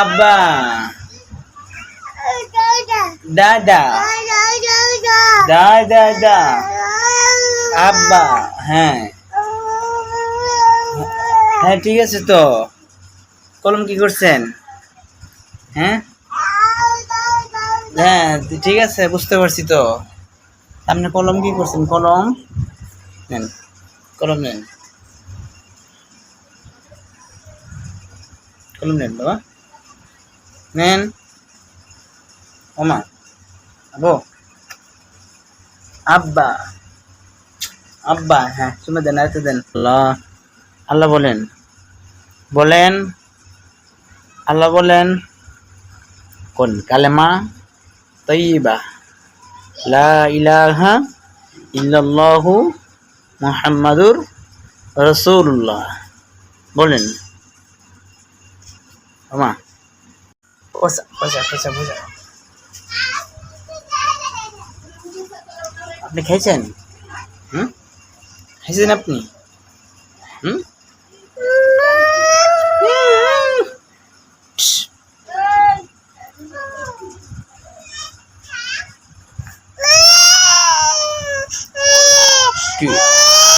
আব্বা। দাদা। দা দাদা। আব্বা হ্যাঁ। হ্যাঁ ঠিক আছে তো। কলম কি করছেন? হ্যাঁ? হ্যাঁ ঠিক আছে, বুঝতে পারছি তো। আপনি কলম কি করছেন? কলম নেন কলম নেন। কলম নেন, বাবা। নেন। ওমা, আবো। আব্বা। আব্বা হ্যাঁ চুমে দেন, আরেকটা দেন। আল্লাহ আল্লাহ বলেন। বলেন, আল্লাহ বলেন, কোন কালেমা? তৈবা লা ইলাহা ইল্লাল্লাহু মুহাম্মাদুর রাসূলুল্লাহ। বলেন। আমা পোষা পোষা পোষা পোষা আপনি খেয়েছেন? হুম? খেয়েছেন আপনি? হুম? কি